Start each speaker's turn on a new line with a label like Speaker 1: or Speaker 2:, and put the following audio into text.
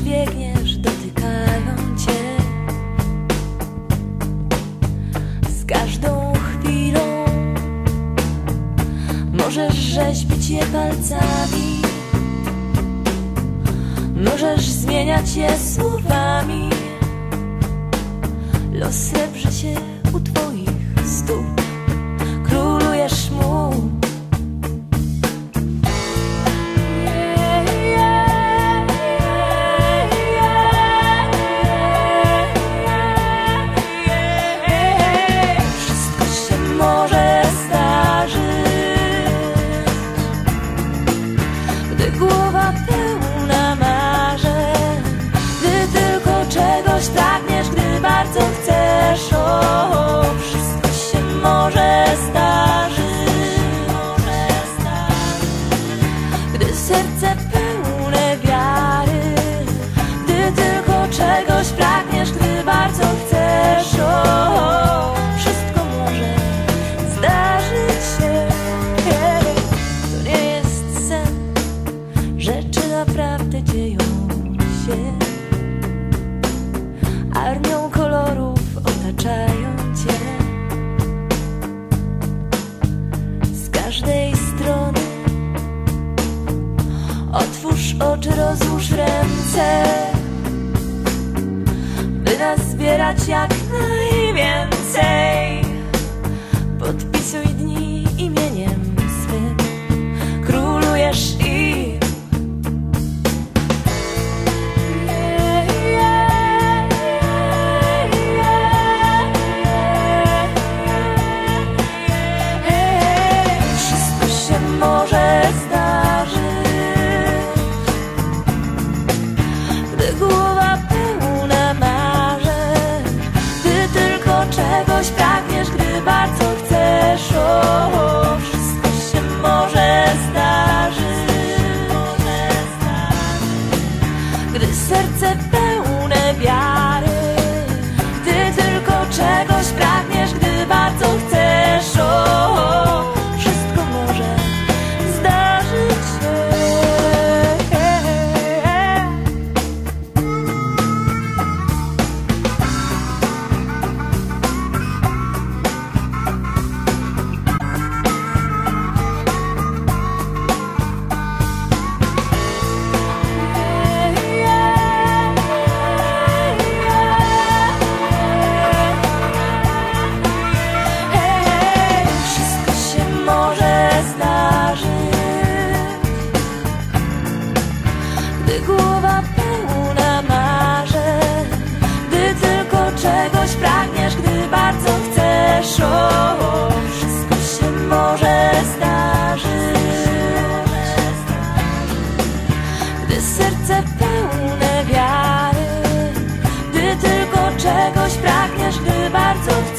Speaker 1: biegniesz, dotykają cię. Z każdą chwilą Możesz rzeźbić je palcami. Możesz zmieniać je słowami. Los srebrzy się każdej strony. Otwórz oczy, rozłóż ręce By nas zbierać jak najwięcej. Podpisuj dni imieniem serce Głowa pełna marzeń. Gdy tylko czegoś pragniesz Gdy bardzo chcesz O, wszystko się może zdarzyć. Gdy serce pełne wiary Gdy tylko czegoś pragniesz Gdy bardzo chcesz